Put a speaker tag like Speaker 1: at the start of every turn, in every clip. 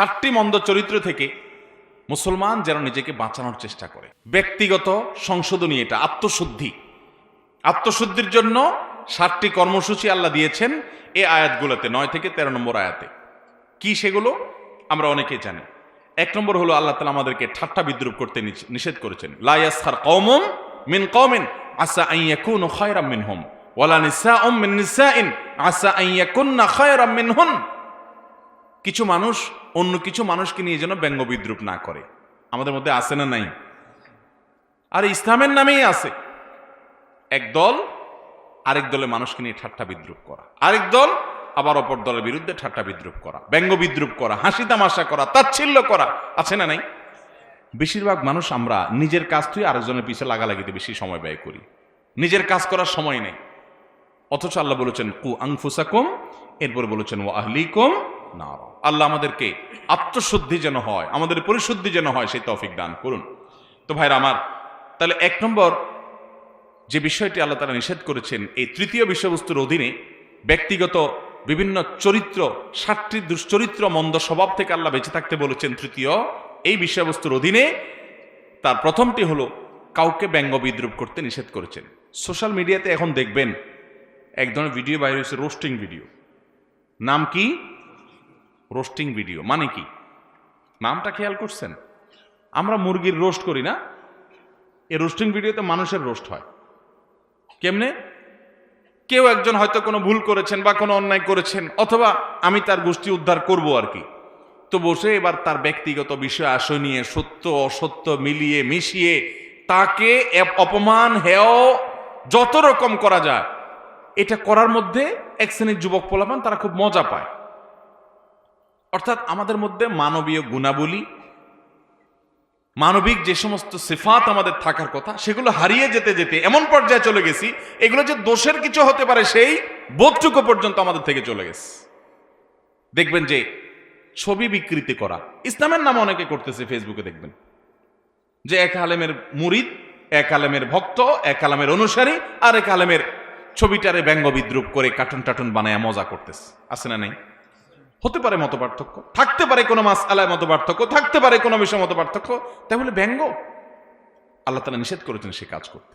Speaker 1: সাতটি মন্দ চরিত্র থেকে মুসলমান যেন নিজেকে বাঁচানোর চেষ্টা করে। ব্যক্তিগত সংশোধনী এটা, আত্মশুদ্ধি। আত্মশুদ্ধির জন্য ষাটটি কর্মসূচি আল্লাহ দিয়েছেন এ আয়াতগুলোতে, নয় থেকে তেরো নম্বর আয়াতে। কি সেগুলো? আমরা অনেকেই জানি। এক নম্বর হলো আল্লাহ তালা আমাদেরকে ঠাট্টা বিদ্রুপ করতে নিষেধ করেছেন। লাইয়াসখার কওমুম মিন কওমিন আসা আন ইয়াকুনু খায়রাম মিনহুম, ওয়ালা নিসাউম মিন নিসাইন আসা আন ইয়াকুননা খায়রাম মিনহুন। কিছু মানুষ অন্য কিছু মানুষকে নিয়ে যেন ব্যঙ্গ বিদ্রুপ না করে। আমাদের মধ্যে আছে না নাই? আর ইসলামের নামেই আছে। এক দল আরেক দলে মানুষকে নিয়ে ঠাট্টা বিদ্রুপ করা। আরেক দল আবার অপর দলের বিরুদ্ধে ঠাট্টা বিদ্রুপ করা। ব্যঙ্গ বিদ্রুপ করা, হাসি তামাশা করা, তাচ্ছিল্য করা। আছে না নাই? বেশিরভাগ মানুষ আমরা নিজের কাজ তুই আরেকজনের পিছে লাগালাগিতে বেশি সময় ব্যয় করি। নিজের কাজ করার সময় নেই। অথচ আল্লাহ বলেছেন, কু আংফুসাকুম এরপর বলেছেন ও আহলিকুম আল্লাহ আমাদেরকে আত্মশুদ্ধি যেন হয়, আমাদের পরিশুদ্ধি যেন হয়, সেই তৌফিক দান করুন। তো ভাইরা আমার, তাহলে এক নম্বর যে বিষয়টি আল্লাহ তারা নিষেধ করেছেন, এই তৃতীয় বিষয়বস্তুর অধীনে ব্যক্তিগত বিভিন্ন চরিত্র, সাতটি দুশ্চরিত্র, মন্দ স্বভাব থেকে আল্লাহ বেঁচে থাকতে বলেছেন তৃতীয়। এই বিষয়বস্তুর অধীনে তার প্রথমটি হলো কাউকে ব্যঙ্গ বিদ্রুপ করতে নিষেধ করেছেন। সোশ্যাল মিডিয়াতে এখন দেখবেন এক ধরনের ভিডিও বাইরে হয়েছে, রোস্টিং ভিডিও। নাম কি? রোস্টিং ভিডিও মানে কি? নামটা খেয়াল করছেন? আমরা মুরগির রোস্ট করি না। এই রোস্টিং ভিডিওতে মানুষের রোস্ট হয়। কেমনে? কেউ একজন হয়তো কোনো ভুল করেছেন বা কোনো অন্যায় করেছেন, অথবা আমি তার গোষ্ঠী উদ্ধার করব আর কি। তো বসে এবার তার ব্যক্তিগত বিষয়, আশয় নিয়ে সত্য, অসত্য মিলিয়ে, মিশিয়ে তাকে অপমান, হেয়, যত রকম করা যায়, এটা করার মধ্যে এক শ্রেণির যুবক পোলাপান তারা খুব মজা পায়। অর্থাৎ আমাদের মধ্যে মানবীয় গুণাবলী, মানবিক যে সমস্ত সিফাত আমাদের থাকার কথা, সেগুলো হারিয়ে যেতে যেতে এমন পর্যায়ে চলে গেছি, এগুলো যে দোষের কিছু হতে পারে সেই বোধটুকু পর্যন্ত আমাদের থেকে চলে গেছে। দেখবেন যে ছবি বিকৃতি করা, ইসলামের নাম অনেকে করতেছে ফেসবুকে দেখবেন। যে এক আলেমের মুরিদ, এক আলেমের ভক্ত, এক আলেমের অনুসারী, আর এক আলেমের ছবিটারে ব্যঙ্গ বিদ্রুপ করে কার্টুন টাটুন বানায় মজা করতেছে। আছে না নাই? হতে পারে মত পার্থক্য, থাকতে পারে কোনো মাস আলায় মত পার্থক্য, থাকতে পারে কোনো বিষয় মত পার্থক্য, তাহলে ব্যঙ্গ। আল্লাহ তালা নিষেধ করেছেন সে কাজ করতে।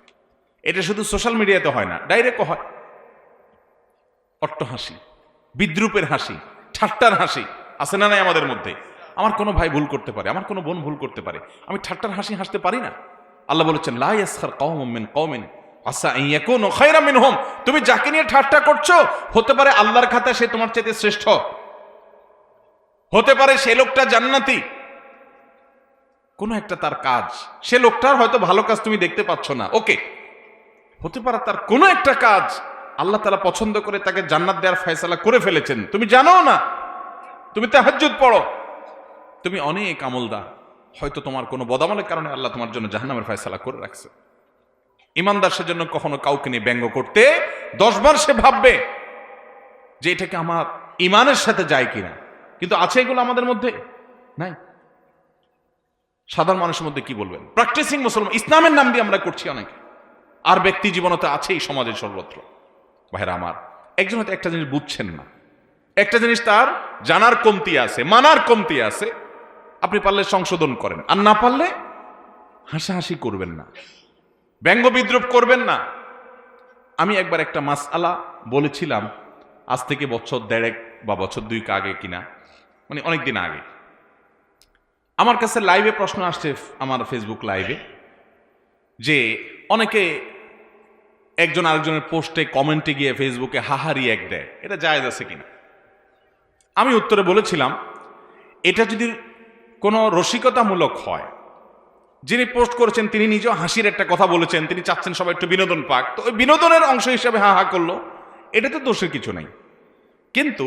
Speaker 1: এটা শুধু সোশ্যাল মিডিয়াতে হয় না, ডাইরেক্ট হয়। অট্ট হাসি, বিদ্রুপের হাসি, ঠাট্টার হাসি আছে না নাই আমাদের মধ্যে? আমার কোনো ভাই ভুল করতে পারে, আমার কোনো বোন ভুল করতে পারে, আমি ঠাট্টার হাসি হাসতে পারি না। আল্লাহ বলেছেন, লা ইয়াসখার কওমুম মিন কওমিন, আসা ইয়াকুনু তুমি যাকে নিয়ে ঠাট্টা করছ, হতে পারে আল্লাহর খাতায় সে তোমার চাইতে শ্রেষ্ঠ। হতে পারে সে লোকটা জান্নাতি। কোনো একটা তার কাজ। সে লোকটার হয়তো ভালো কাজ তুমি দেখতে পাচ্ছ না। ওকে। হতে পারে তার কোনো একটা কাজ আল্লাহ তালা পছন্দ করে তাকে জান্নাত দেওয়ার ফয়সালা করে ফেলেছেন। তুমি জানো না? তুমি তাহাজ্জুদ পড়ো। তুমি অনেক আমলদা হয়তো তোমার কোনো বদামলের কারণে আল্লাহ তোমার জন্য জাহান্নামের ফয়সালা করে রাখছে। ইমানদার সেজন্য কখনো কাউকে নিয়ে ব্যঙ্গ করতে দশবার সে ভাববে যে এটাকে আমার ইমানের সাথে যায় কিনা। কিন্তু আছে এগুলো আমাদের মধ্যে? নাই। সাধারণ মানুষের মধ্যে কি বলবেন? প্র্যাকটিসিং মুসলমান ইসলামের নাম দিয়ে আমরা করছি অনেকে। আর ব্যক্তি জীবনতে আছেই সমাজের সর্বত্র। ভাইরা আমার, একজন হয়তো একটা জিনিস বুঝছেন না। একটা জিনিস তার জানার কমতি আছে, মানার কমতি আছে। আপনি পারলে সংশোধন করেন। আর না পারলে হাসাহাসি করবেন না। ব্যঙ্গ বিদ্রুপ করবেন না। আমি একবার একটা মাস আলা বলেছিলাম, আজ থেকে বছর দেড়েক বা বছর দুইক আগে কিনা। মানে অনেক দিন আগে। আমার কাছে লাইভে প্রশ্ন আসছে আমার ফেসবুক লাইভে যে অনেকে একজন আরেকজনের পোস্টে কমেন্টে গিয়ে ফেসবুকে হাহারি এক দেয়। এটা জায়েজ আছে কিনা? আমি উত্তরে বলেছিলাম, এটা যদি কোনো রসিকতামূলক হয়, যিনি পোস্ট করেছেন, তিনি নিজেও হাসির একটা কথা বলেছেন, তিনি চাচ্ছেন সবাই একটু বিনোদন পাক, তো ওই বিনোদনের অংশ হিসেবে হা হা করল এটা তো দোষের কিছু নেই। কিন্তু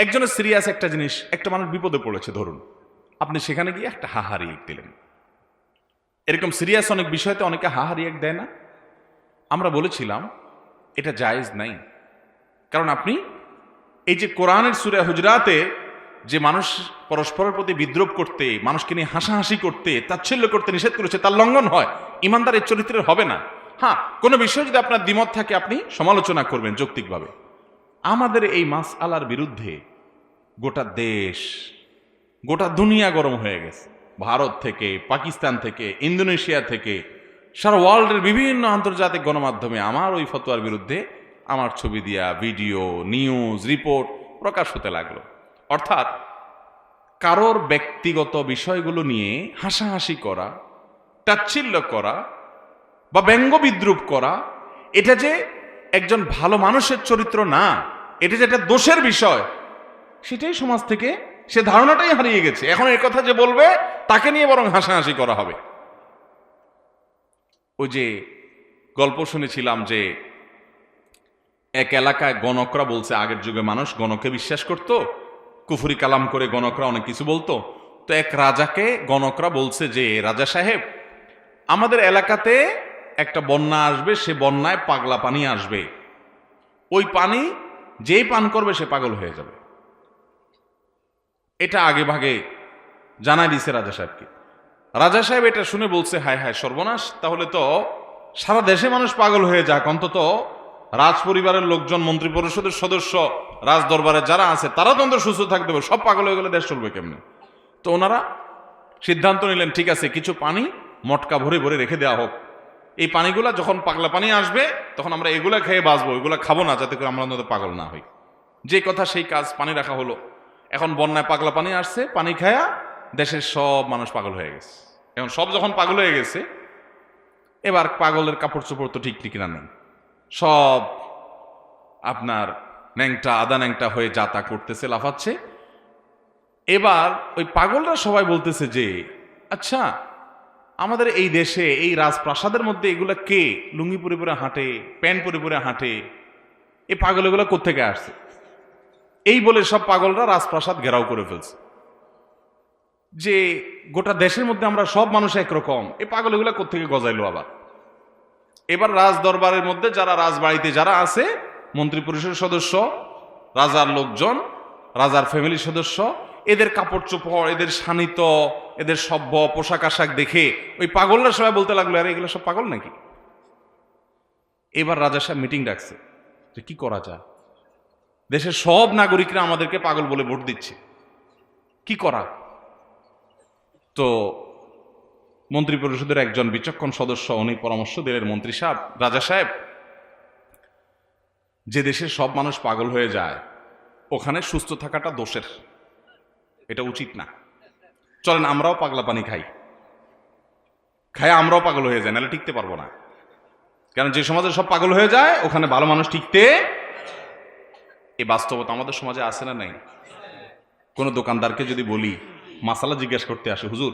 Speaker 1: একজনের সিরিয়াস একটা জিনিস, একটা মানুষ বিপদে পড়েছে, ধরুন। আপনি সেখানে গিয়ে একটা হাহারি এক দিলেন। এরকম সিরিয়াস অনেক বিষয়তে অনেকে হাহারি এক দেয় না। আমরা বলেছিলাম, এটা জায়েজ নাই। কারণ আপনি এই যে কোরআনের সুরে হুজরাতে যে মানুষ পরস্পরের প্রতি বিদ্রোপ করতে, মানুষকে নিয়ে হাসাহাসি করতে, তাচ্ছিল্য করতে নিষেধ করেছে, তার লঙ্ঘন হয়। ইমানদার এই চরিত্রের হবে না। হ্যাঁ কোনো বিষয় যদি আপনার দ্বিমত থাকে, আপনি সমালোচনা করবেন যৌক্তিকভাবে। আমাদের এই মাস আলার বিরুদ্ধে গোটা দেশ, গোটা দুনিয়া গরম হয়ে গেছে। ভারত থেকে, পাকিস্তান থেকে, ইন্দোনেশিয়া থেকে, সারা ওয়ার্ল্ডের বিভিন্ন আন্তর্জাতিক গণমাধ্যমে আমার ওই ফতোয়ার বিরুদ্ধে আমার ছবি দিয়া ভিডিও, নিউজ, রিপোর্ট প্রকাশ হতে লাগল। অর্থাৎ কারোর ব্যক্তিগত বিষয়গুলো নিয়ে হাসাহাসি করা, তাচ্ছিল্য করা বা ব্যঙ্গ বিদ্রুপ করা, এটা যে একজন ভালো মানুষের চরিত্র না, এটা যে একটা দোষের বিষয় সেটাই সমাজ থেকে, সে ধারণাটাই হারিয়ে গেছে। এখন এর কথা যে বলবে, তাকে নিয়ে বরং হাসাহাসি করা হবে। ওই যে গল্প শুনেছিলাম যে, এক এলাকায় গণকরা বলছে, আগের যুগে মানুষ গণকে বিশ্বাস করত, কুফুরি কালাম করে গণকরা অনেক কিছু বলতো। তো এক রাজাকে গণকরা বলছে যে, রাজা সাহেব, আমাদের এলাকাতে একটা বন্যা আসবে, সে বন্যায় পাগলা পানি আসবে। ওই পানি, যেই পান করবে, সে পাগল হয়ে যাবে। এটা আগে ভাগে জানাই দিছে রাজা সাহেবকে। রাজা সাহেব এটা শুনে বলছে, হায় হায়, সর্বনাশ, তাহলে তো সারা দেশে মানুষ পাগল হয়ে যাক। অন্তত রাজ পরিবারের লোকজন, মন্ত্রী পরিষদের সদস্য, রাজ দরবারে যারা আছে, তারা তো অন্তত সুস্থ থাকতে হবে সব পাগল হয়ে গেলে দেশ চলবে কেমনে? তো ওনারা সিদ্ধান্ত নিলেন, ঠিক আছে, কিছু পানি মটকা ভরে ভরে রেখে দেওয়া হোক। এই পানিগুলা যখন পাগলা পানি আসবে, তখন আমরা এগুলা খেয়ে বাঁচবো, এগুলা খাব না, যাতে করে আমরা অন্তত পাগল না হই। যে কথা, সেই কাজ পানি রাখা হলো। এখন বন্যায় পাগলা পানি আসছে, পানি খায়া দেশের সব মানুষ পাগল হয়ে গেছে। এখন সব যখন পাগল হয়ে গেছে, এবার পাগলের কাপড় চোপড় তো ঠিক ঠিক না নেই। সব আপনার ন্যাংটা, আদা ন্যাংটা হয়ে যাতা করতেছে, লাফাচ্ছে। এবার ওই পাগলরা সবাই বলতেছে যে আচ্ছা আমাদের এই দেশে, এই রাজপ্রাসাদের মধ্যে এগুলা কে? লুঙ্গি পরে পরে হাঁটে, প্যান্ট পরে পরে হাঁটে এই পাগল এগুলো কোথেকে আসছে? এই বলে সব পাগলরা রাজপ্রাসাদ ঘেরাও করে ফেলছে। যে গোটা দেশের মধ্যে আমরা সব মানুষ একরকম, এই পাগল এগুলো কোথেকে গজাইলো আবার? এবার রাজ দরবারের মধ্যে যারা রাজবাড়িতে যারা আছে, মন্ত্রী পরিষদের সদস্য, রাজার লোকজন, রাজার ফ্যামিলির সদস্য, এদের কাপড় চোপড়, এদের শানিত, এদের সভ্য পোশাক আশাক দেখে ওই পাগলরা সবাই বলতে লাগল, আরে, এগুলো সব পাগল নাকি? এবার রাজা সাহেব মিটিং ডাকছে, যে কি করা যায়? দেশের সব নাগরিকরা আমাদেরকে পাগল বলে ভোট দিচ্ছে। কি করা? তো মন্ত্রী পরিষদের একজন বিচক্ষণ সদস্য, উনি পরামর্শ দিলেন, মন্ত্রী সাহেব, রাজা সাহেব, যে দেশের সব মানুষ পাগল হয়ে যায়, ওখানে সুস্থ থাকাটা দোষের। এটা উচিত না। চলেন, আমরাও পাগলা পানি খাই। খাই আমরাও পাগল হয়ে যায় নাহলে টিকতে পারব না। কারণ যে সমাজে সব পাগল হয়ে যায়, ওখানে ভালো মানুষ টিকতে এই বাস্তবতা আমাদের সমাজে আছে না নাই? কোনো দোকানদারকে যদি বলি, মাসালা জিজ্ঞেস করতে আসে, হুজুর,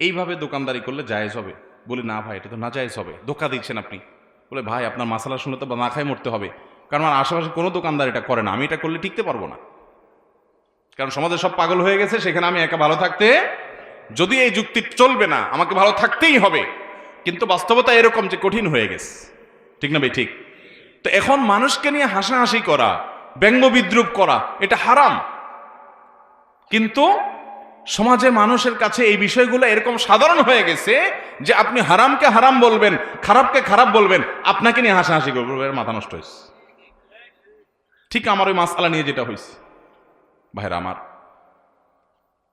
Speaker 1: এইভাবে দোকানদারি করলে জায়েজ হবে? বলি, না ভাই, এটা তো না জায়েজ হবে। ধোকা দিচ্ছেন আপনি। বলে, ভাই, আপনার মাসালা শুনে তো না খায় মরতে হবে। কারণ আমার আশেপাশে কোনো দোকানদার এটা করে না। আমি এটা করলে টিকতে পারব না। কারণ সমাজে সব পাগল হয়ে গেছে, সেখানে আমি একা ভালো থাকতে, যদি এই যুক্তি চলবে না, আমাকে ভালো থাকতেই হবে। কিন্তু বাস্তবতা এরকম যে কঠিন হয়ে গেছে। ঠিক না ভাই, ঠিক? তো এখন মানুষকে নিয়ে হাসাহাসি করা ব্যঙ্গ বিদ্রুপ করা, এটা হারাম। কিন্তু সমাজে মানুষের কাছে এই বিষয়গুলো এরকম সাধারণ হয়ে গেছে যে আপনি হারামকে হারাম বলবেন, খারাপকে খারাপ বলবেন, আপনাকে নিয়ে হাসাহাসি করবেন মাথা নষ্ট হয়েছে। ঠিক আমার ওই মাসালা নিয়ে যেটা হয়েছে। ভাইরা আমার,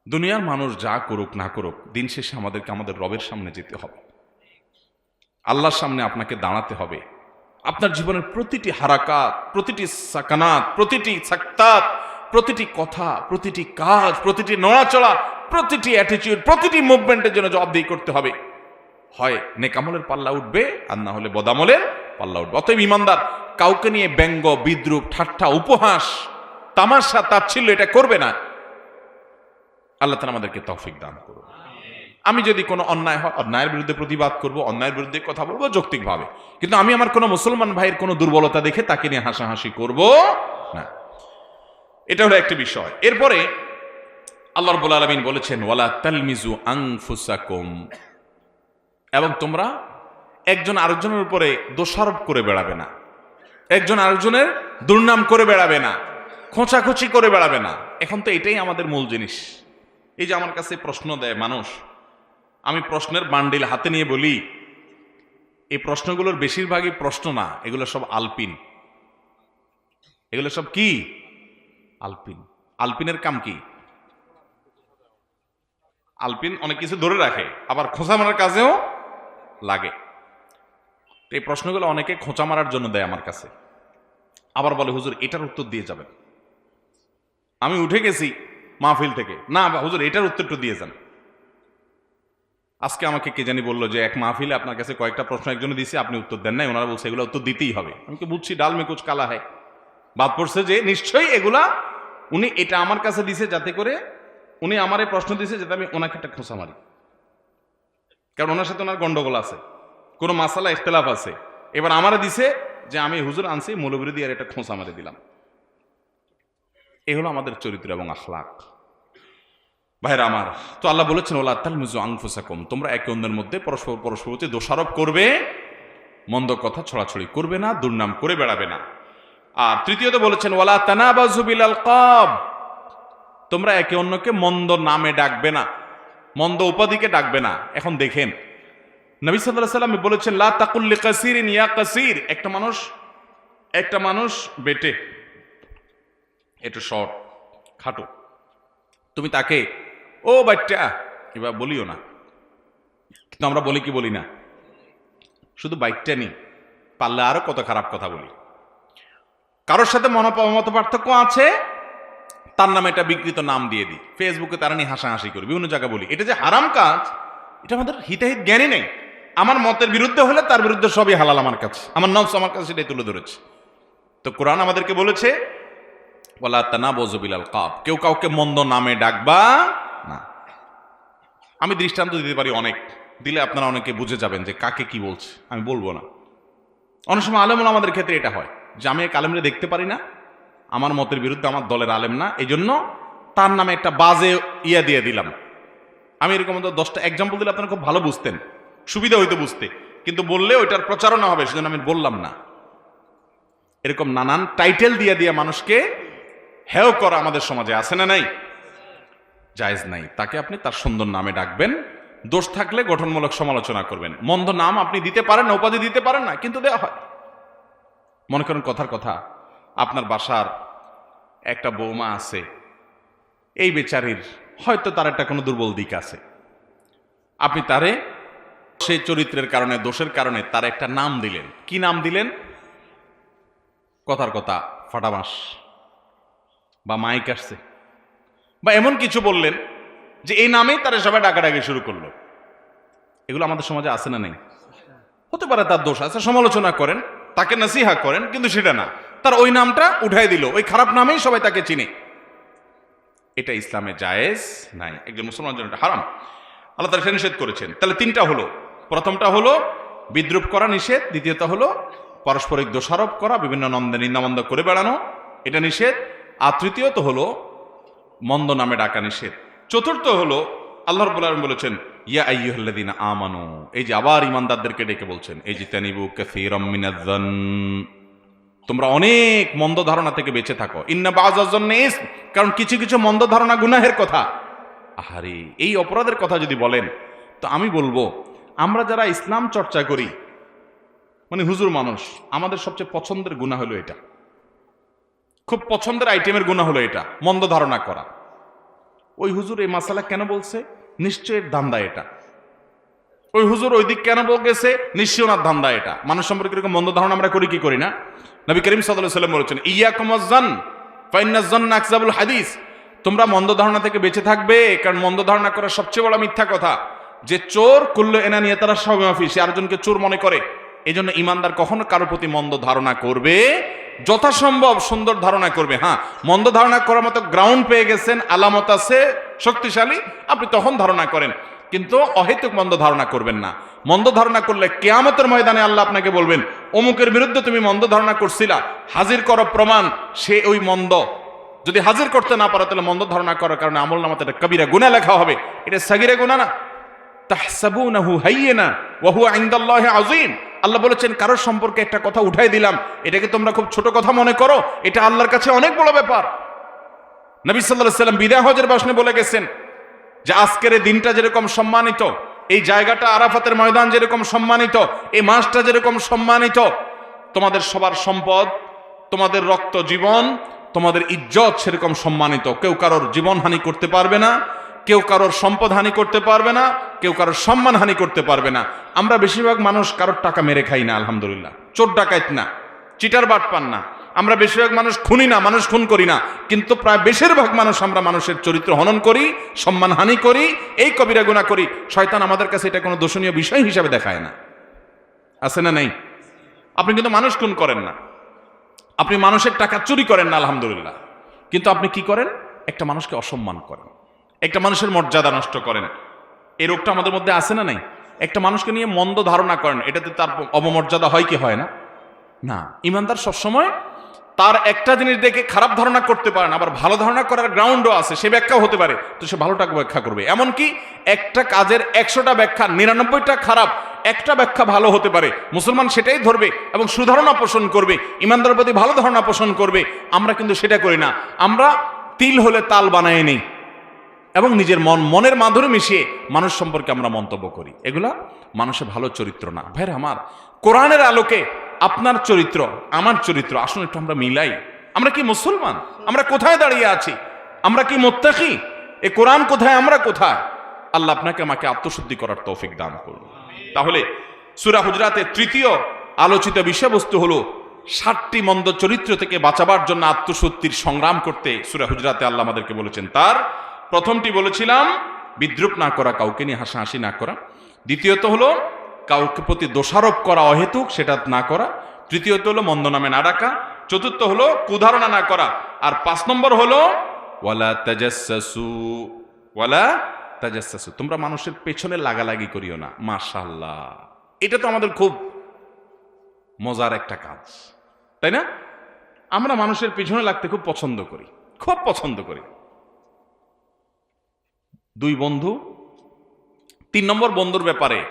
Speaker 1: দুনিয়ার মানুষ যা করুক না করুক, দিন শেষে আমাদেরকে আমাদের রবের সামনে যেতে হবে। আল্লাহর সামনে আপনাকে দাঁড়াতে হবে। আপনার জীবনের প্রতিটি হারাকাত, প্রতিটি সাকানাত, প্রতিটি সাক্তাত, প্রতিটি কথা, প্রতিটি কাজ, প্রতিটি নড়াচড়া, প্রতিটি অ্যাটিটিউড প্রতিটি মুভমেন্টের জন্য জবাবদিহি করতে হবে। হয় নেকামলের পাল্লা উঠবে, আর না হলে বদামলের পাল্লা উঠবে। অতএব ইমানদার, কাউকে নিয়ে ব্যঙ্গ, বিদ্রুপ, ঠাট্টা, উপহাস, তামাশা, তাচ্ছিল্য এটা করবে না। আল্লাহ তালা আমাদেরকে তৌফিক দান করুন। আমি যদি কোনো অন্যায় হয়, অন্যায়ের বিরুদ্ধে প্রতিবাদ করব, অন্যায়ের বিরুদ্ধে কথা বলব যৌক্তিকভাবে। কিন্তু আমি আমার কোনো মুসলমান ভাইয়ের কোনো দুর্বলতা দেখে তাকে নিয়ে হাসাহাসি করব না। এটা হলো একটি বিষয়। এরপরে আল্লাহ রব্বুল আলমিন বলেছেন, ওয়ালা তালমিজু আংফুসাকুম এবং তোমরা একজন আরেকজনের উপরে দোষারোপ করে বেড়াবে না। একজন আরেকজনের দুর্নাম করে বেড়াবে না। খোঁচাখুচি করে বেড়াবে না। এখন তো এটাই আমাদের মূল জিনিস। এই যে আমার কাছে প্রশ্ন দেয় মানুষ আমি প্রশ্নের বান্ডিল হাতে নিয়ে বলি, এই প্রশ্নগুলোর বেশিরভাগই প্রশ্ন না, এগুলো সব আলপিন। এগুলো সব কি? আলপিন। আলপিনের কাম কি? আলপিন অনেক কিছু ধরে রাখে, আবার খোঁচা মারার কাজেও লাগে। এই প্রশ্নগুলো অনেকে খোঁচা মারার জন্য দেয় আমার কাছে। আবার বলে, হুজুর, এটার উত্তর দিয়ে যাবেন। আমি উঠে গেছি মাহফিল থেকে। না, হুজুর, এটার উত্তরটা দিয়ে যান। আজকে আমাকে কে জানি বলল যে, এক মাহফিলে আপনার কাছে কয়েকটা প্রশ্ন একজনে দিয়েছে আপনি উত্তর দেন নাই। ওনারা বলছে, এগুলো উত্তর দিতেই হবে। আমি কি বুঝছি, ডাল মে কুচ কালা হয় বাদ পড়ছে যে, নিশ্চয়ই এগুলা উনি এটা আমার কাছে দিছে যাতে করে উনি আমার প্রশ্ন দিছে যাতে আমি ওনাকে একটা খোঁচা মারি। কারণ ওনার সাথে ওনার গন্ডগোল আছে, কোনো মাসালা ইখতলাফ আছে। এবার আমারে দিছে যে, আমি হুজুর আনছি মৌলবিরোধী আর একটা খোঁচা মারে দিলাম। এ হলো আমাদের চরিত্র এবং আখলাক। ভাইরা আমার, তো আল্লাহ বলেছেন, ওলা তাল মুজু আংফুসাকুম তোমরা একে অন্যের মধ্যে পরস্পর পরস্পর দোষারোপ করবে, মন্দ কথা ছড়াছড়ি করবে না, দুর্নাম করে বেড়াবে না। আর তৃতীয়ত বলেছেন ওয়ালা তানাবাজু বিল আলকাব তোমরা একে অন্যকে মন্দ নামে ডাকবে না, মন্দ উপাধিকে ডাকবে না। এখন দেখেন, নবী সাল্লাল্লাহু সাল্লাম বলেছেন, লা তাকুল্লি কাসিরিন ইয়া কাসির একটা মানুষ একটা মানুষ বেটে, একটু শর্ট, খাটো। তুমি তাকে ও বাচ্চা এবার বলিও না। কিন্তু আমরা বলি কি বলি না? শুধু বাইকটা নি, পারলে আরও কত খারাপ কথা বলি। কারোর সাথে মত পার্থক্য আছে? তার নামে একটা বিকৃত নাম দিয়ে দিই। ফেসবুকে তারা নিয়ে হাসাহাসি করি, বিভিন্ন জায়গায় বলি। এটা যে হারাম কাজ, এটা আমাদের হিতাহিত জ্ঞানই নেই। আমার মতের বিরুদ্ধে হলে তার বিরুদ্ধে সবই হালাল আমার কাছে। আমার নফস আমার কাছে সেটাই তুলে ধরেছে। তো কোরআন আমাদেরকে বলেছে বলা তানা বজবিলাল কাপ কেউ কাউকে মন্দ নামে ডাকবা আমি দৃষ্টান্ত দিতে পারি অনেক। দিলে আপনারা অনেকে বুঝে যাবেন যে কাকে কি বলছে। আমি বলব না। অনেক সময় আলেমুল আমাদের ক্ষেত্রে এটা হয়। যে আমি এক আলেমরে দেখতে পারি না। আমার মতের বিরুদ্ধে আমার দলের আলেম না। এই জন্য তার নামে একটা বাজে ইয়া দিয়ে দিলাম। আমি এরকম দশটা এক্সাম্পল দিলে আপনারা খুব ভালো বুঝতেন। সুবিধা হইতো বুঝতে। কিন্তু বললে ওইটার প্রচারণা হবে, সেজন্য আমি বললাম না। এরকম নানান টাইটেল দিয়ে দিয়ে মানুষকে হেও করা আমাদের সমাজে আছে না নাই? জায়েজ নাই। তাকে আপনি তার সুন্দর নামে ডাকবেন। দোষ থাকলে গঠনমূলক সমালোচনা করবেন। মন্দ নাম আপনি দিতে পারেন না, উপাধি দিতে পারেন না, কিন্তু দেওয়া হয়। মনে করেন কথার কথা, আপনার বাসার একটা বৌমা আছে। এই বেচারির হয়তো তার একটা কোনো দুর্বল দিক আছে। আপনি তারে সেই চরিত্রের কারণে, দোষের কারণে তার একটা নাম দিলেন। কি নাম দিলেন? কথার কথা ফাটামাস বা মাইক আসছে। বা এমন কিছু বললেন যে এই নামেই তারা সবাই ডাকাডাকি শুরু করল। এগুলো আমাদের সমাজে আছে না নেই? হতে পারে তার দোষ আছে, সমালোচনা করেন, তাকে নাসিহা করেন, কিন্তু সেটা না। তার ওই নামটা উঠাই দিল, ওই খারাপ নামেই সবাই তাকে চিনে। এটা ইসলামে জায়েজ নাই। একজন মুসলমান জন্য হারাম। আল্লাহ তারা সেটা নিষেধ করেছেন। তাহলে তিনটা হলো। প্রথমটা হলো বিদ্রুপ করা নিষেধ দ্বিতীয়ত হলো পারস্পরিক দোষারোপ করা, বিভিন্ন নন্দে নিন্দামন্দ করে বেড়ানো, এটা নিষেধ। আর তৃতীয়ত হলো মন্দ নামে ডাকা নিষেধ। চতুর্থ হলো, আল্লাহ রব্বুল আলম বলেছেন, ইয়া আইয়ুহাল্লাযীন আমানু, এই যে আবার ইমানদারদেরকে ডেকে বলছেন, এই যে তানিবু কাসীরাম মিনাজ্জান তোমরা অনেক মন্দ ধারণা থেকে বেঁচে থাকো। ইন্না বাজাজন কারণ কিছু কিছু মন্দ ধারণা গুনাহের কথা। আহারে, এই অপরাধের কথা যদি বলেন, তো আমি বলব, আমরা যারা ইসলাম চর্চা করি মানে হুজুর মানুষ, আমাদের সবচেয়ে পছন্দের গুণা হলো এটা। খুব পছন্দের আইটেমের গুণা হলো এটা, মন্দ ধারণা করা। ওই হুজুর এই মাসালা কেন বলছে? নিশ্চয়ের ধান্দা এটা। ওই হুজুর ওই দিক কেন বলতেছে? নিশ্চয় ওনার ধান্দা এটা। মানুষ সম্পর্কে এরকম মন্দ ধারণা আমরা করি, কি করি না? নবী করিম সাল্লাহ সাল্লাম বলেছেন ইয়া কমজান ফাইনাজন আকসাবুল হাদিস। তোমরা মন্দ ধারণা থেকে বেঁচে থাকবে, কারণ মন্দ ধারণা করা সবচেয়ে বড় মিথ্যা কথা। যে চোর কুল্ল এনা নিয়ে তারা সমাফি সে আরেকজনকে চোর মনে করে। এই জন্য ইমানদার কখনো কারোর প্রতি মন্দ ধারণা করবে, যথাসম্ভব সুন্দর ধারণা করবে। হ্যাঁ মন্দ ধারণা করার মতো গ্রাউন্ড পেয়ে গেছেন, আলামত আছে, শক্তিশালী, আপনি তখন ধারণা করেন। কিন্তু অহেতুক মন্দ ধারণা করবেন না। মন্দ ধারণা করলে কেয়ামতের ময়দানে আল্লাহ আপনাকে বলবেন, অমুকের বিরুদ্ধে তুমি মন্দ ধারণা করছিলা, হাজির করো প্রমাণ, সে ওই মন্দ। যদি হাজির করতে না পারো, তাহলে মন্দ ধারণা করার কারণে আমল নামাতে এটা কবিরা গুণা লেখা হবে। এটা সাগিরা গুণা না। তাহসাবুনাহু হাইয়িনা, ওয়া হুয়া ইনদাল্লাহি আযীম। আল্লাহ বলেছেন, কারোর সম্পর্কে একটা কথা উঠাই দিলাম। এটাকে তোমরা খুব ছোট কথা মনে করো। এটা আল্লাহর কাছে অনেক বড় ব্যাপার। নবী আলাইহি সাল্লাম বিদায় হজের ভাষণে বলে গেছেন যে, আজকের এই দিনটা যেরকম সম্মানিত, এই জায়গাটা আরাফাতের ময়দান যেরকম সম্মানিত, এই মাসটা যেরকম সম্মানিত, তোমাদের সবার সম্পদ, তোমাদের রক্ত জীবন, তোমাদের ইজ্জত সেরকম সম্মানিত। কেউ কারোর জীবনহানি করতে পারবে না। কেউ কারোর সম্পদ হানি করতে পারবে না, কেউ কারোর সম্মান হানি করতে পারবে না। আমরা বেশিরভাগ মানুষ কারোর টাকা মেরে খাই না, আলহামদুলিল্লাহ। চোর ডাকাইত না, চিটার বাট পান না। আমরা বেশিরভাগ মানুষ খুনি না, মানুষ খুন করি না। কিন্তু প্রায় বেশিরভাগ মানুষ আমরা মানুষের চরিত্র হনন করি, সম্মান হানি করি, এই কবিরা গুণা করি। শয়তান আমাদের কাছে এটা কোনো দোষণীয় বিষয় হিসাবে দেখায় না। আছে না নেই? আপনি কিন্তু মানুষ খুন করেন না। আপনি মানুষের টাকা চুরি করেন না, আলহামদুলিল্লাহ। কিন্তু আপনি কি করেন? একটা মানুষকে অসম্মান করেন। একটা মানুষের মর্যাদা নষ্ট করেন। এই রোগটা আমাদের মধ্যে আছে না নাই? একটা মানুষকে নিয়ে মন্দ ধারণা করেন এটাতে তার অবমর্যাদা হয় কি হয় না? না, ইমানদার সবসময় তার একটা জিনিস দেখে খারাপ ধারণা করতে পারে না, আবার ভালো ধারণা করার গ্রাউন্ডও আছে, সে ব্যাখ্যাও হতে পারে, তো সে ভালোটা ব্যাখ্যা করবে। এমনকি একটা কাজের একশোটা ব্যাখ্যা, নিরানব্বইটা খারাপ, একটা ব্যাখ্যা ভালো হতে পারে। মুসলমান সেটাই ধরবে এবং সুধারণা পোষণ করবে, ইমানদারের প্রতি ভালো ধারণা পোষণ করবে। আমরা কিন্তু সেটা করি না। আমরা তিল হলে তাল বানায় নেই এবং নিজের মন, মনের মাধুরী মিশিয়ে মানুষ সম্পর্কে আমরা মন্তব্য করি। এগুলা মানুষের ভালো চরিত্র না। ভাইরা আমার, কোরআনের আলোকে আপনার চরিত্র, আমার চরিত্র, আসুন একটু আমরা মিলাই। আমরা কি মুসলমান? আমরা কোথায় দাঁড়িয়ে আছি? আমরা কি মোত্তাকি? এ কোরআন কোথায়, আমরা কোথায়? আল্লাহ আপনাকে আমাকে আত্মশুদ্ধি করার তৌফিক দান করুন। তাহলে সুরা হুজরাতের তৃতীয় আলোচিত বিষয়বস্তু হলো ষাটটি মন্দ চরিত্র থেকে বাঁচাবার জন্য আত্মশুদ্ধির সংগ্রাম করতে সুরা হুজরাতে আল্লাহ আমাদেরকে বলেছেন। তার প্রথমটি বলেছিলাম, বিদ্রুপ না করা, কাউকে নিয়ে হাসাহাসি না করা। দ্বিতীয়ত হলো, কাউকে প্রতি দোষারোপ করা অহেতুক, সেটা না করা। তৃতীয়ত হলো, মন্দ নামে না ডাকা। চতুর্থ হলো, কুধারণা না করা। আর পাঁচ নম্বর হলো, ওয়ালা তাজাসসু ওয়ালা তাজাসসু তোমরা মানুষের পেছনে লাগালাগি করিও না, মাশাআল্লাহ। এটা তো আমাদের খুব মজার একটা কাজ, তাই না? আমরা মানুষের পেছনে লাগতে খুব পছন্দ করি, খুব পছন্দ করি। দুই বন্ধু, তিন নম্বর বন্ধুর ব্যাপারে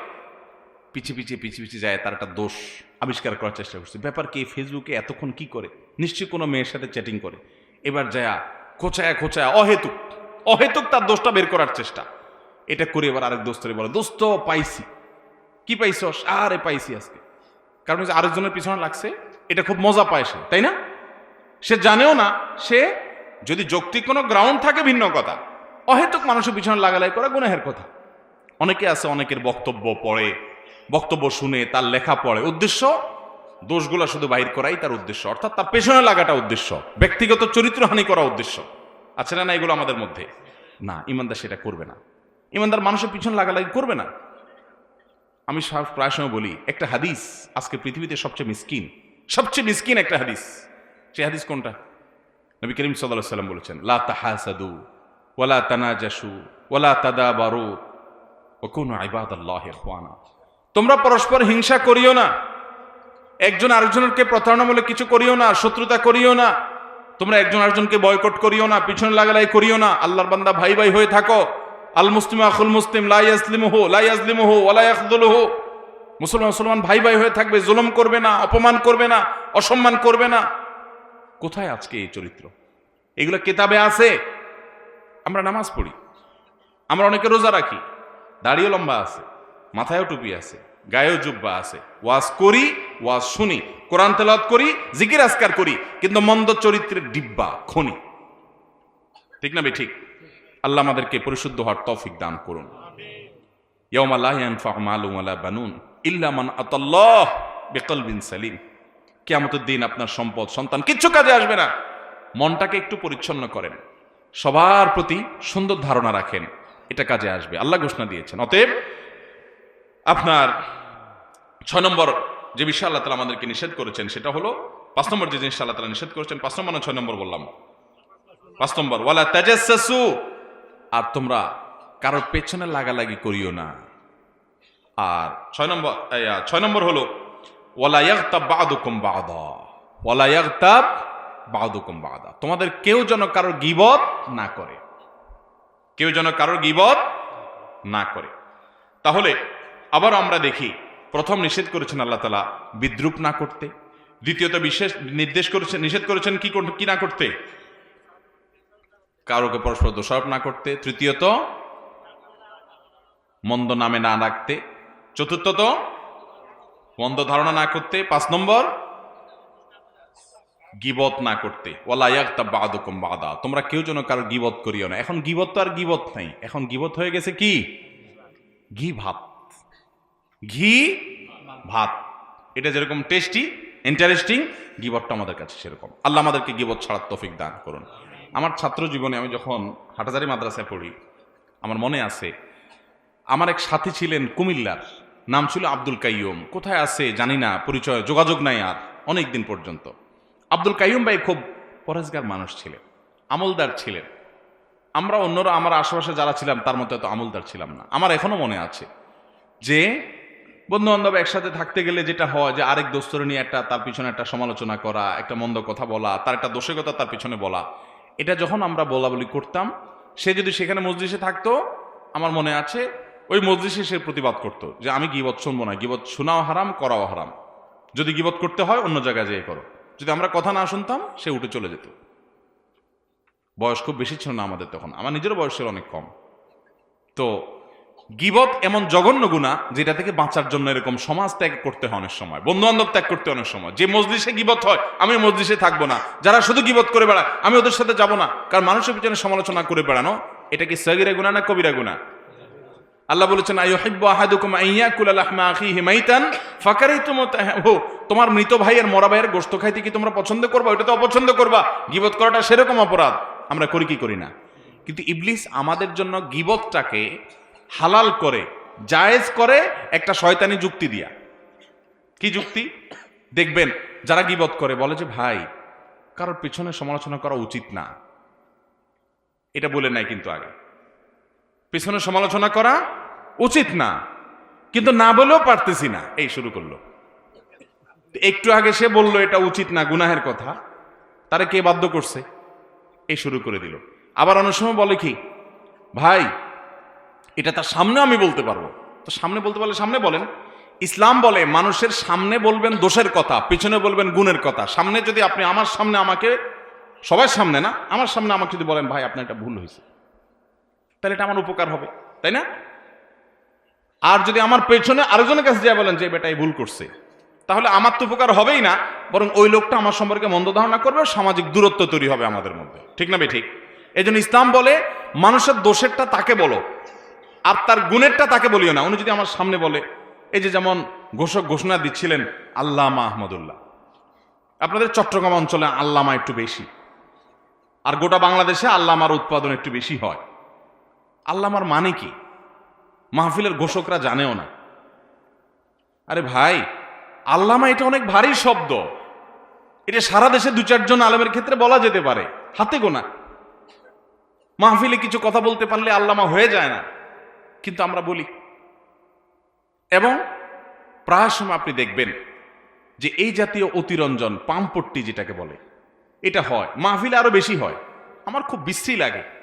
Speaker 1: পিছিয়ে পিছিয়ে পিছিয়ে পিছিয়ে যায়, তার একটা দোষ আবিষ্কার করার চেষ্টা করছে। ব্যাপার কি, ফেসবুকে এতক্ষণ কি করে? নিশ্চয়ই কোনো মেয়ের সাথে চ্যাটিং করে। এবার যায়া, খোঁচায়া খোঁচায়া, অহেতুক অহেতুক তার দোষটা বের করার চেষ্টা। এটা করে এবার আরেক দোস্তরে বলে, দোস্ত, পাইছি। কি পাইছস? আরে, পাইছি আজকে। কারণ হচ্ছে আরেকজনের পিছনে লাগছে, এটা খুব মজা পায় সে, তাই না? সে জানেও না, সে যদি যৌক্তিক কোনো গ্রাউন্ড থাকে ভিন্ন কথা অহেতুক মানুষের পিছনে লাগালাই করা গুনাহের কথা। অনেকে আছে, অনেকের বক্তব্য পড়ে, বক্তব্য শুনে তার লেখা পড়ে। উদ্দেশ্য? দোষগুলো শুধু বাহির করাই তার উদ্দেশ্য। অর্থাৎ তার পেছনে লাগাটা উদ্দেশ্য। ব্যক্তিগত চরিত্রহানি করা উদ্দেশ্য। আছে না না এগুলো আমাদের মধ্যে? না, ইমানদার সেটা করবে না। ইমানদার মানুষের পিছনে লাগালাগি করবে না। আমি প্রায় সময় বলি, একটা হাদিস আজকে পৃথিবীতে সবচেয়ে মিসকিন সবচেয়ে মিসকিন একটা হাদিস। সে হাদিস কোনটা? নবী করিম সাল্লাহ সাল্লাম বলেছেন, লা তাহাসাদু ওয়ালা তানাজাসু ওয়ালা তাদাবারু ও কোন ইবাদাল্লাহ ইখওয়ানা। তোমরা পরস্পর হিংসা করিও না। একজন আরেকজনকে প্রতারণা বলে কিছু করিও না, শত্রুতা করিও না। তোমরা একজন আরেকজনকে বয়কট করিও না, পিছনে লাগালাই করিও না। আল্লাহর বান্দা ভাই ভাই হয়ে থাকো। আল মুসলিম আখুল মুসলিম লাই আসলিম হো লাই আসলিমহু ওয়ালাই আখদুলহু মুসলমান মুসলমান ভাই ভাই হয়ে থাকবে, জুলুম করবে না, অপমান করবে না, অসম্মান করবে না। কোথায় আজকে এই চরিত্র? এগুলো কেতাবে আছে? আমরা নামাজ পড়ি। আমরা অনেকে রোজা রাখি। দাড়িও লম্বা আছে, মাথায়ও টুপি আছে, গায়েও জুব্বা আছে। ওয়াজ করি, ওয়াজ শুনি, কোরআন তেলাওয়াত করি, জিকির আজকার করি, কিন্তু মন্দ চরিত্রের ডিব্বা, খনি। ঠিক না বে ঠিক? আল্লাহ আমাদেরকে পরিশুদ্ধ হওয়ার তৌফিক দান করুন। সালিম। কিয়ামতের দিন আপনার সম্পদ, সন্তান কিচ্ছু কাজে আসবে না। মনটাকে একটু পরিচ্ছন্ন করেন। সবার প্রতি সুন্দর ধারণা রাখেন। এটা কাজে আসবে। আল্লাহ ঘোষণা দিয়েছেন। অতএব আপনার ছয় নম্বর যে বিষয় আল্লাহ তালা আমাদেরকে নিষেধ করেছেন, সেটা হলো পাঁচ নম্বর যে জিনিসটা আল্লাহ তালা নিষেধ করেছেন, পাঁচ নম্বর না ছয় নম্বর বললাম? পাঁচ নম্বর, ওয়ালা তেজাসু আর তোমরা কারোর পেছনে লাগালাগি করিও না। আর ছয় নম্বর ছয় নম্বর হলো, ওয়ালা ইয়াগতাব বাদুকুম বাদা। ওয়ালা ইয়াগতাব বাদুকুম বাদা। তোমাদের কেউ যেন কারোর গিবত না করে। কেউ যেন কারোর গিবত না করে। তাহলে আবার আমরা দেখি, প্রথম নিষেধ করেছেন আল্লাহ তালা বিদ্রুপ না করতে। দ্বিতীয়ত বিশেষ নির্দেশ করেছেন, নিষেধ করেছেন কি কি না করতে? কারোকে পরস্পর দোষারোপ না করতে। তৃতীয়ত মন্দ নামে না রাখতে। চতুর্থত মন্দ ধারণা না করতে। পাঁচ নম্বর গিবত না করতে। ওয়ালা ইয়াগতাব বাদুকুম বাদা। তোমরা কেউ যেন কারও গিবত করিও না। এখন গিবত তো আর গিবত নাই। এখন গিবত হয়ে গেছে কি? ঘি ভাত। ঘি ভাত। এটা যেরকম টেস্টি ইন্টারেস্টিং গিবতটা আমাদের কাছে সেরকম। আল্লাহ আমাদেরকে গিবত ছাড়ার তফিক দান করুন। আমার ছাত্র জীবনে আমি যখন হাটাজারি মাদ্রাসায় পড়ি, আমার মনে আছে, আমার এক সাথী ছিলেন কুমিল্লার। নাম ছিল আব্দুল কাইয়ুম। কোথায় আছে জানি না, পরিচয়, যোগাযোগ নাই আর অনেক দিন পর্যন্ত। আব্দুল কাইম ভাই খুব পরেজগার মানুষ ছিলেন, আমলদার ছিলেন। আমরা অন্যরা, আমার আশেপাশে যারা ছিলাম, তার মতো এত আমলদার ছিলাম না। আমার এখনও মনে আছে যে বন্ধু বান্ধব একসাথে থাকতে গেলে যেটা হয় যে, আরেক দোস্তরে নিয়ে একটা, তার পিছনে একটা সমালোচনা করা, একটা মন্দ কথা বলা, তার একটা দোষের কথা তার পিছনে বলা। এটা যখন আমরা বলা বলি করতাম, সে যদি সেখানে মসজিদে থাকতো, আমার মনে আছে ওই মসজিদে সে প্রতিবাদ করতো যে, আমি গিবত শুনব না, গিবত শোনাও হারাম, করাও হারাম। যদি গিবত করতে হয়, অন্য জায়গায় যেয়ে করো। যদি আমরা কথা না শুনতাম, সে উঠে চলে যেত। বয়স খুব বেশি ছিল না আমাদের তখন। আমার নিজের বয়স ছিল অনেক কম। তো গিবত এমন জঘন্য গুণা, যেটা থেকে বাঁচার জন্য এরকম সমাজ ত্যাগ করতে হয় অনেক সময় বন্ধু বান্ধব ত্যাগ করতে অনেক সময়। যে মসজিদে গিবত হয়, আমি মসজিদে থাকব না। যারা শুধু গিবত করে বেড়ায়, আমি ওদের সাথে যাব না। কারণ মানুষের পিছনে সমালোচনা করে বেড়ানো, এটা কি সগিরা গুণা না কবিরা গুণা? আল্লাহ বলেছেন ফাকারিতুম তাহু তোমার মৃত ভাইয়ের মরা ভাইয়ের গোশত খাইতে কি তোমরা পছন্দ করবা? ওটা তো অপছন্দ করবা। গিবত করাটা সেরকম অপরাধ। আমরা করি কি করি না। কিন্তু ইবলিস আমাদের জন্য গিবতটাকে হালাল করে, জায়েজ করে একটা শয়তানি যুক্তি দিয়া। কি যুক্তি? দেখবেন, যারা গিবত করে, বলে যে, ভাই, কারোর পিছনে সমালোচনা করা উচিত না। এটা বলে নাই কিন্তু আগে। পিছনে সমালোচনা করা উচিত না। কিন্তু না বলেও পারতেছি না। এই শুরু করল। একটু আগে সে বলল, এটা উচিত না, গুনাহের কথা। তারা কে বাধ্য করছে? এই শুরু করে দিল। আবার অনেক সময় বলে কি, ভাই, এটা তার সামনে আমি বলতে পারব। তো সামনে বলতে পারলে সামনে বলেন। ইসলাম বলে, মানুষের সামনে বলবেন দোষের কথা, পিছনে বলবেন গুণের কথা। সামনে যদি আপনি আমার সামনে, আমাকে, সবার সামনে না, আমার সামনে আমাকে যদি বলেন, ভাই, আপনার এটা ভুল হয়েছে। তাহলে এটা আমার উপকার হবে, তাই না? আর যদি আমার পেছনে আরেকজনের কাছে যা বলেন যে বেটা, এই ভুল করছে। তাহলে আমার তো উপকার হবেই না, বরং ওই লোকটা আমার সম্পর্কে মন্দ ধারণা করবে সামাজিক দূরত্ব তৈরি হবে আমাদের মধ্যে। ঠিক না ঠিক। এই জন্য ইসলাম বলে, মানুষের দোষেরটা তাকে বলো, আর তার গুণেরটা তাকে বলিও না। উনি যদি আমার সামনে বলে, এই যে যেমন ঘোষক ঘোষণা দিচ্ছিলেন আল্লামা আহমদুল্লাহ, আপনাদের চট্টগ্রাম অঞ্চলে আল্লামা একটু বেশি, আর গোটা বাংলাদেশে আল্লামার উৎপাদন একটু বেশি হয়। আল্লামার মানে কি? মাহফিলের ঘোষকরা জানেও না। আরে ভাই, আল্লামা এটা অনেক ভারী শব্দ। এটা সারা দেশে দু চারজন আলেমের ক্ষেত্রে বলা যেতে পারে। হাতে গোনা। মাহফিলে কিছু কথা বলতে পারলে আল্লামা হয়ে যায় না। কিন্তু আমরা বলি। এবং প্রায় সময় আপনি দেখবেন যে এই জাতীয় অতিরঞ্জন, পাম্পট্টি যেটাকে বলে, এটা হয়। মাহফিলে আরও বেশি হয়। আমার খুব বিশ্রী লাগে।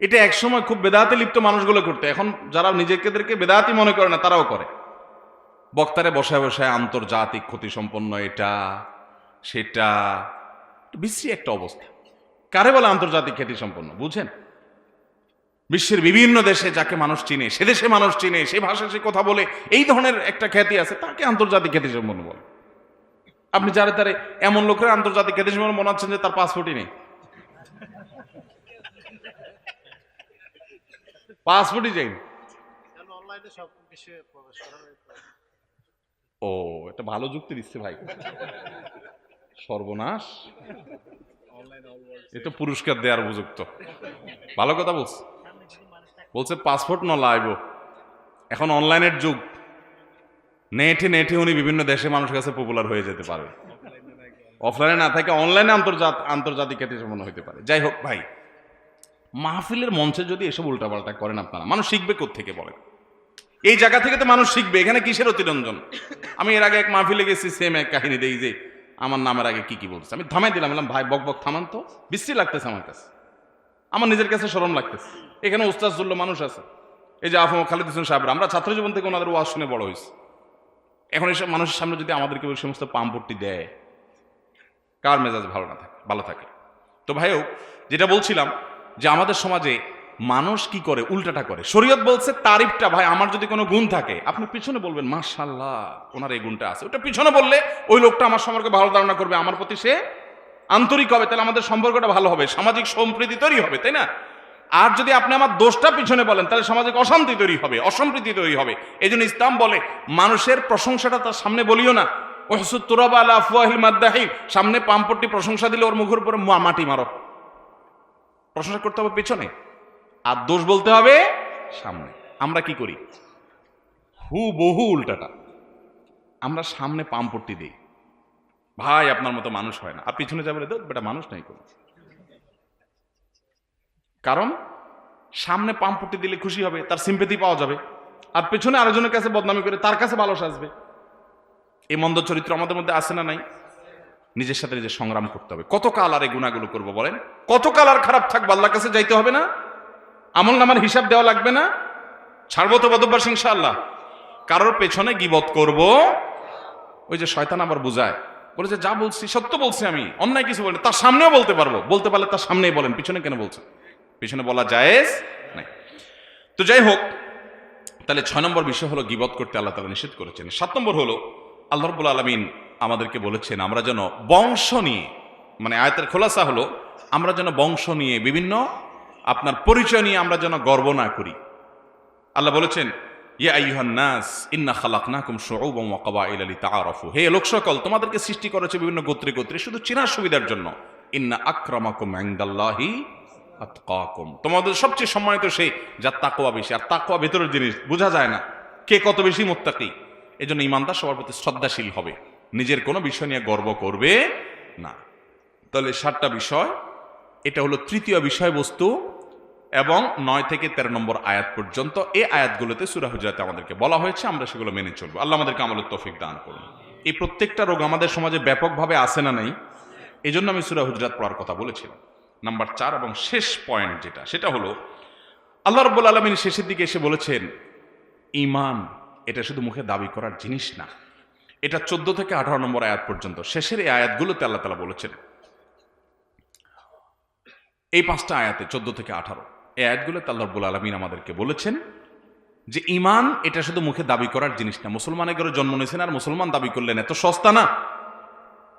Speaker 1: এটা একসময় খুব বেদাতে লিপ্ত মানুষগুলো করতে। এখন যারা নিজেদেরকে বেদাতি মনে করে না, তারাও করে। বক্তারে বসায় বসায় আন্তর্জাতিক ক্ষতি সম্পন্ন এটা, সেটা বিশ্রী একটা অবস্থা। কারে বলে আন্তর্জাতিক খ্যাতি সম্পন্ন বুঝেন? বিশ্বের বিভিন্ন দেশে যাকে মানুষ চিনে, সে দেশে মানুষ চিনে, সে ভাষায় সে কথা বলে, এই ধরনের একটা খ্যাতি আছে, তাকে আন্তর্জাতিক খ্যাতি সম্পন্ন বলে। আপনি যারে তারে এমন লোকের আন্তর্জাতিক খ্যাতি সম্পন্ন মনে হচ্ছেন যে তার পাসপোর্টই নেই। পাসপোর্টই
Speaker 2: হয়েছে?
Speaker 1: ও এটা ভালো যুক্তি দিচ্ছে ভাই। সর্বনাশ।
Speaker 2: অনলাইন অল ওয়ার্ল্ড
Speaker 1: এ তো পুরস্কার দেওয়ার উপযুক্ত। ভালো কথা বলছে। বলছে পাসপোর্ট ন লাইব এখন অনলাইনের যুগ। নেটে নেটে উনি বিভিন্ন দেশে মানুষের কাছে পপুলার হয়ে যেতে পারে। অফলাইনে না থাকে অনলাইনে আন্তর্জাত আন্তর্জাতিক খ্যাতি সম্পন্ন হতে পারে। যাই হোক ভাই। মাহফিলের মঞ্চে যদি এসব উল্টাপাল্টা করেন আপনারা, মানুষ শিখবে থেকে বলেন? এই জায়গা থেকে তো মানুষ শিখবে, এখানে কিসের অতিরঞ্জন? আমি এর আগে এক মাহফিলে গেছি সেম এক কাহিনী দেই যে, আমার নামের আগে কি কি বলছে আমি থামাই দিলাম, বললাম, ভাই, বক বক, থামান তো বিশ্রী লাগতেছে আমার কাছে। আমার নিজের কাছে সরম লাগতেছে। এখানে উস্তাজুল্ল মানুষ আছে। এই যে আফম খালিদ হোসেন সাহেবরা, আমরা ছাত্র জীবন থেকে ওনাদের ওয়াজ শুনে বড় হয়েছি। এখন এইসব মানুষের সামনে যদি আমাদেরকে ওই সমস্ত পাম্পট্টি দেয়, কার মেজাজ ভালো না থাকে, ভালো থাকে? তো ভাইও যেটা বলছিলাম যে আমাদের সমাজে মানুষ কি করে, উল্টাটা করে। শরীয়ত বলছে, তারিফটা, ভাই, আমার যদি কোনো গুণ থাকে, আপনি পিছনে বলবেন মাশাল্লাহ ওনার এই গুণটা আছে। ওটা পিছনে বললে ওই লোকটা আমার সম্পর্কে ভালো ধারণা করবে, আমার প্রতি সে আন্তরিক হবে, তাহলে আমাদের সম্পর্কটা ভালো হবে, সামাজিক সম্প্রীতি তৈরি হবে, তাই না? আর যদি আপনি আমার দোষটা পিছনে বলেন, তাহলে সামাজিক অশান্তি তৈরি হবে, অসম্প্রীতি তৈরি হবে। এই জন্য ইসলাম বলে, মানুষের প্রশংসাটা তার সামনে বলিও না। ওহসুদ তুরাবা আলা আফওয়াহিল মাদ্দাহিম সামনে পাম্পটি প্রশংসা দিলে ওর মুখের উপরে মাটি মারো। প্রশংসা করতে হবে পেছনে। আর দোষ বলতে হবে সামনে। আমরা কি করি? হু বহু উল্টাটা। আমরা সামনে পাম্পটি দিই। ভাই, আপনার মতো মানুষ হয় না। আর পিছনে যাবে তো বেটা, মানুষ নাই কোনো। কারণ, সামনে পাম্পটি দিলে খুশি হবে, তার সিম্পেথি পাওয়া যাবে। আর পেছনে আরেকজনের কাছে বদনামি করে, তার কাছে ভালো সাজবে এই মন্দ চরিত্র আমাদের মধ্যে আসে না নাই? নিজের সাথে নিজে সংগ্রাম করতে হবে। কত কাল আর এই গুণাগুলো করব বলেন? কত কাল আর খারাপ থাকব? আল্লাহর কাছে যাইতে হবে না? আমল নামার হিসাব দেওয়া লাগবে না? ছাড়বো তো বদভ্যাস ইনশাআল্লাহ। কারোর পেছনে গিবত করব? ওই যে শয়তান আবার বুঝায়। বলে যে যা বলছি, সত্য বলছি আমি। অন্যায় কিছু বলি তার সামনেও বলতে পারব। বলতে পারলে তার সামনেই বলেন, পিছনে কেন বলছেন পিছনে বলা জায়েজ নাই। তো যাই হোক, তাহলে ছয় নম্বর বিষয় হলো গিবত করতে আল্লাহ তালা নিষেধ করেছেন। সাত নম্বর হলো, আল্লাহ রব্বুল আলমিন আমাদেরকে বলেছেন, আমরা যেন বংশ নিয়ে মানে আয়তের খোলাসা হলো, আমরা যেন বংশ নিয়ে বিভিন্ন আপনার পরিচয় নিয়ে আমরা যেন গর্ব না করি। আল্লাহ বলেছেন ইন্না হে তোমাদেরকে সৃষ্টি করেছে বিভিন্ন গোত্রে গোত্রে শুধু সুবিধার জন্য। ইন্না তোমাদের সবচেয়ে সেই বেশি, আর জিনিস, বোঝা যায় না কে কত বেশি ইমানদার সবার প্রতি শ্রদ্ধাশীল হবে। নিজের কোনো বিষয় নিয়ে গর্ব করবে না। তাহলে সাতটা বিষয়, এটা হলো তৃতীয় বিষয়বস্তু এবং নয় থেকে তেরো নম্বর আয়াত পর্যন্ত এই আয়াতগুলোতে সুরা হুজরাতে আমাদেরকে বলা হয়েছে, আমরা সেগুলো মেনে চলবো। আল্লাহ আমাদেরকে আমলের তৌফিক দান করুন। এই প্রত্যেকটা রোগ আমাদের সমাজে ব্যাপকভাবে আসে না নাই এই জন্য আমি সুরা হুজরাত পড়ার কথা বলেছিলাম। নাম্বার চার এবং শেষ পয়েন্ট যেটা, সেটা হলো, আল্লাহ রব্বুল আলমিন শেষের দিকে এসে বলেছেন ইমান এটা শুধু মুখে দাবি করার জিনিস না। এটা চোদ্দ থেকে আঠারো নম্বর আয়াত পর্যন্ত। শেষের এই আয়াতগুলোতে আল্লাহ তালা বলেছেন, এই পাঁচটা আয়াতে চোদ্দ থেকে আঠারো, এই আয়াতগুলোতে আল্লাহ রব্বুল আলমিন আমাদেরকে বলেছেন যে ইমান এটা শুধু মুখে দাবি করার জিনিস না, মুসলমানের ঘরে জন্ম নিয়েছেন আর মুসলমান দাবি করলেন এত সস্তা না।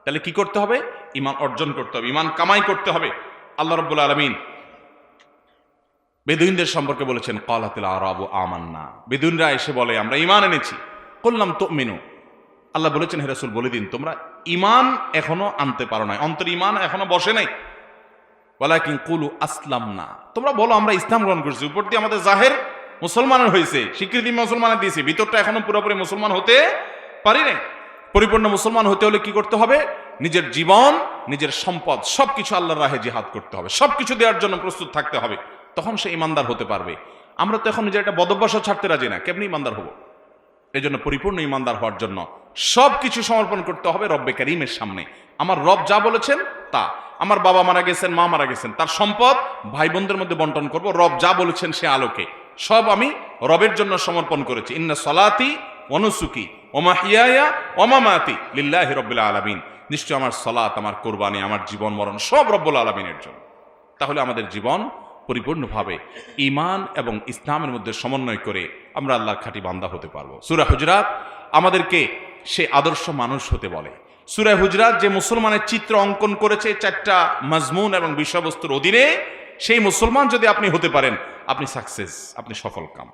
Speaker 1: তাহলে কি করতে হবে? ইমান অর্জন করতে হবে ইমান কামাই করতে হবে। আল্লাহ রব্বুল আলমিন বেদুইনদের সম্পর্কে বলেছেন, কলাতিল আরব আমান্না। বেদুইনরা এসে বলে, আমরা ইমান এনেছি। করলাম তো মেনু আল্লাহ বলেছেন হেরাসুল বলে দিন, তোমরা ইমান এখনও আনতে পারো নাই। অন্তর ইমান এখনও বসে নাই। কিং কুলু আসলাম না তোমরা বলো, আমরা ইসলাম গ্রহণ করছি। উপর দিয়ে আমাদের জাহের মুসলমানের হয়েছে। স্বীকৃতি মুসলমানের দিয়েছে। ভিতরটা এখনও পুরোপুরি মুসলমান হতে পারি নাই। পরিপূর্ণ মুসলমান হতে হলে কি করতে হবে? নিজের জীবন, নিজের সম্পদ, সবকিছু আল্লাহর রাহে জিহাদ করতে হবে। সবকিছু দেওয়ার জন্য প্রস্তুত থাকতে হবে। তখন সে ইমানদার হতে পারবে। আমরা তো এখন নিজের একটা বদভ্যাসও ছাড়তে রাজি না। কেমনি ইমানদার হব? এই জন্য পরিপূর্ণ ইমানদার হওয়ার জন্য সব কিছু সমর্পণ করতে হবে রব্বে করিমের সামনে। আমার রব যা বলেছেন, তা। আমার বাবা মারা গেছেন, মা মারা গেছেন, তার সম্পদ ভাই বোনদের মধ্যে বন্টন করব, রব যা বলেছেন সে আলোকে। সব আমি রবের জন্য সমর্পণ করেছি। ইন্না সলাতি অনুসুকি ওমা হিয়ায়া ওমামাতি লিল্লাহি রব্বিল আলামিন। নিশ্চয় আমার সলাত আমার কোরবানি, আমার জীবন মরণ সব রব্বুল আলমিনের জন্য। তাহলে আমাদের জীবন পরিপূর্ণভাবে ইমান এবং ইসলামের মধ্যে সমন্বয় করে আমরা আল্লাহ খাঁটি বান্দা হতে পারব। সুরা হুজরাত আমাদেরকে সে আদর্শ মানুষ হতে বলে। সুরা হুজরাত যে মুসলমানের চিত্র অঙ্কন করেছে চারটা মজমুন এবং বিষয়বস্তুর অধীনে, সেই মুসলমান যদি আপনি হতে পারেন, আপনি সাকসেস আপনি সফল কাম।